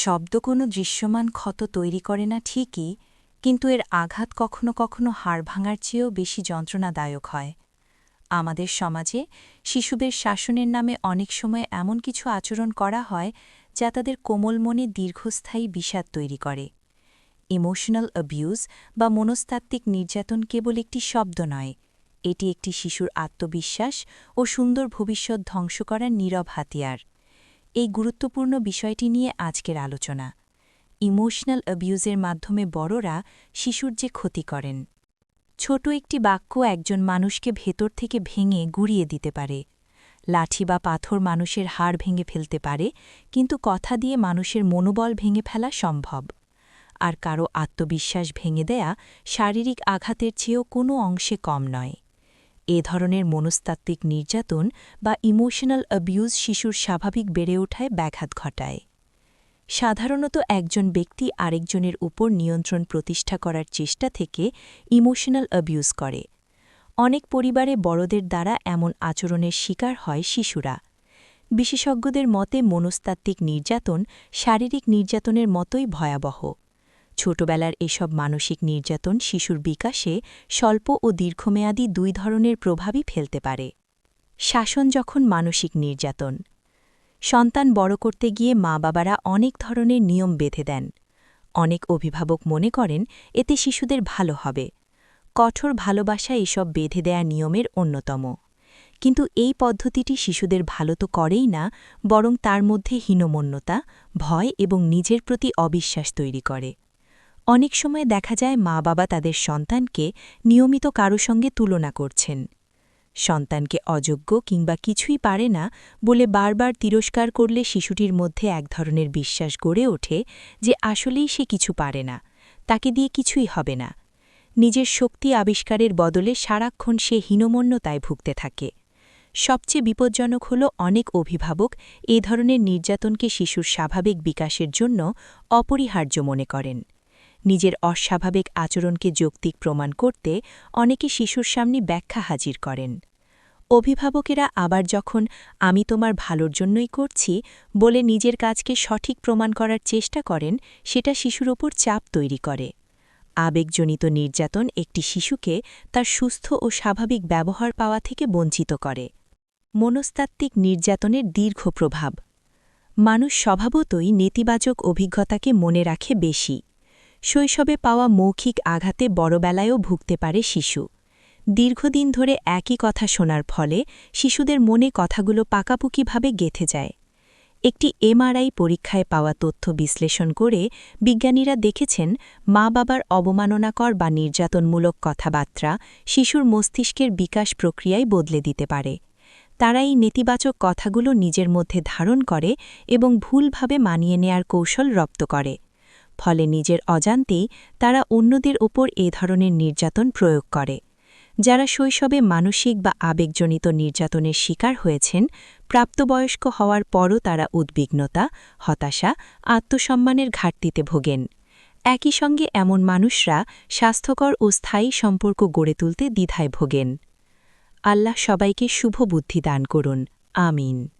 শব্দ কোনো দৃশ্যমান ক্ষত তৈরি করে না ঠিকই, কিন্তু এর আঘাত কখনো কখনো হাড় ভাঙার চেয়েও বেশি যন্ত্রণাদায়ক হয়। আমাদের সমাজে শিশুদের শাসনের নামে অনেক সময় এমন কিছু আচরণ করা হয় যা তাদের কোমল মনে দীর্ঘস্থায়ী বিষাদ তৈরি করে। ইমোশনাল অ্যাবিউজ বা মনস্তাত্ত্বিক নির্যাতন কেবল একটি শব্দ নয়, এটি একটি শিশুর আত্মবিশ্বাস ও সুন্দর ভবিষ্যৎ ধ্বংস করার নীরব হাতিয়ার। এই গুরুত্বপূর্ণ বিষয়টি নিয়ে আজকের আলোচনা। ইমোশনাল অ্যাবিউজের মাধ্যমে বড়রা শিশুর যে ক্ষতি করেন। ছোট একটি বাক্য একজন মানুষকে ভেতর থেকে ভেঙে গুড়িয়ে দিতে পারে। লাঠি বা পাথর মানুষের হাড় ভেঙে ফেলতে পারে, কিন্তু কথা দিয়ে মানুষের মনোবল ভেঙে ফেলা সম্ভব। আর কারও আত্মবিশ্বাস ভেঙে দেয়া শারীরিক আঘাতের চেয়েও কোনো অংশে কম নয়। এ ধরনের মনস্তাত্ত্বিক নির্যাতন বা ইমোশনাল অ্যাবিউজ শিশুর স্বাভাবিক বেড়ে ওঠায়, ব্যাঘাত ঘটায়। সাধারণত একজন ব্যক্তি আরেকজনের উপর নিয়ন্ত্রণ প্রতিষ্ঠা করার চেষ্টা থেকে ইমোশনাল অ্যাবিউজ করে। অনেক পরিবারে বড়দের দ্বারা এমন আচরণের শিকার হয় শিশুরা। বিশেষজ্ঞদের মতে মনস্তাত্ত্বিক নির্যাতন শারীরিক নির্যাতনের মতোই ভয়াবহ। ছোটবেলার এসব মানসিক নির্যাতন শিশুর বিকাশে স্বল্প ও দীর্ঘমেয়াদী দুই ধরনের প্রভাবই ফেলতে পারে। শাসন যখন মানসিক নির্যাতন, সন্তান বড় করতে গিয়ে মা বাবারা অনেক ধরনের নিয়ম বেঁধে দেন। অনেক অভিভাবক মনে করেন, এতে শিশুদের ভালো হবে। কঠোর ভালোবাসা এসব বেঁধে দেয়া নিয়মের অন্যতম। কিন্তু এই পদ্ধতিটি শিশুদের ভালো তো করেই না, বরং তার মধ্যে হীনমন্যতা, ভয় এবং নিজের প্রতি অবিশ্বাস তৈরি করে। অনেক সময় দেখা যায় মা বাবা তাদের সন্তানকে নিয়মিত কারও সঙ্গে তুলনা করছেন। সন্তানকে অযোগ্য কিংবা কিছুই পারে না বলে বারবার তিরস্কার করলে শিশুটির মধ্যে এক ধরনের বিশ্বাস গড়ে ওঠে যে আসলেই সে কিছু পারে না, তাকে দিয়ে কিছুই হবে না। নিজের শক্তি আবিষ্কারের বদলে সারাক্ষণ সে হীনমন্যতায় ভুগতে থাকে। সবচেয়ে বিপজ্জনক হল অনেক অভিভাবক এ ধরনের নির্যাতনকে শিশুর স্বাভাবিক বিকাশের জন্য অপরিহার্য মনে করেন। নিজের অস্বাভাবিক আচরণকে যৌক্তিক প্রমাণ করতে অনেকে শিশুর সামনে ব্যাখ্যা হাজির করেন। অভিভাবকেরা আবার যখন আমি তোমার ভালোর জন্যই করছি বলে নিজের কাজকে সঠিক প্রমাণ করার চেষ্টা করেন, সেটা শিশুর ওপর চাপ তৈরি করে। আবেগজনিত নির্যাতন একটি শিশুকে তার সুস্থ ও স্বাভাবিক ব্যবহার পাওয়া থেকে বঞ্চিত করে। মনস্তাত্ত্বিক নির্যাতনের দীর্ঘ প্রভাব। মানুষ স্বভাবতই নেতিবাচক অভিজ্ঞতাকে মনে রাখে বেশি। শৈশবে পাওয়া মৌখিক আঘাতে বড়বেলায়ও ভুগতে পারে শিশু। দীর্ঘদিন ধরে একই কথা শোনার ফলে শিশুদের মনে কথাগুলো পাকাপুকিভাবে গেথে যায়। একটি এমআরআই পরীক্ষায় পাওয়া তথ্য বিশ্লেষণ করে বিজ্ঞানীরা দেখেছেন, মা বাবার অবমাননাকর বা নির্যাতনমূলক কথাবার্তা শিশুর মস্তিষ্কের বিকাশ প্রক্রিয়ায় বদলে দিতে পারে। তারা এই নেতিবাচক কথাগুলো নিজের মধ্যে ধারণ করে এবং ভুলভাবে মানিয়ে নেয়ার কৌশল রপ্ত করে। ফলে নিজের অজান্তেই তারা অন্যদের ওপর এ ধরনের নির্যাতন প্রয়োগ করে। যারা শৈশবে মানসিক বা আবেগজনিত নির্যাতনের শিকার হয়েছেন, প্রাপ্তবয়স্ক হওয়ার পরও তারা উদ্বিগ্নতা, হতাশা, আত্মসম্মানের ঘাটতিতে ভোগেন। একই সঙ্গে এমন মানুষরা স্বাস্থ্যকর ও স্থায়ী সম্পর্ক গড়ে তুলতে দ্বিধায় ভোগেন। আল্লাহ সবাইকে শুভ বুদ্ধি দান করুন। আমিন।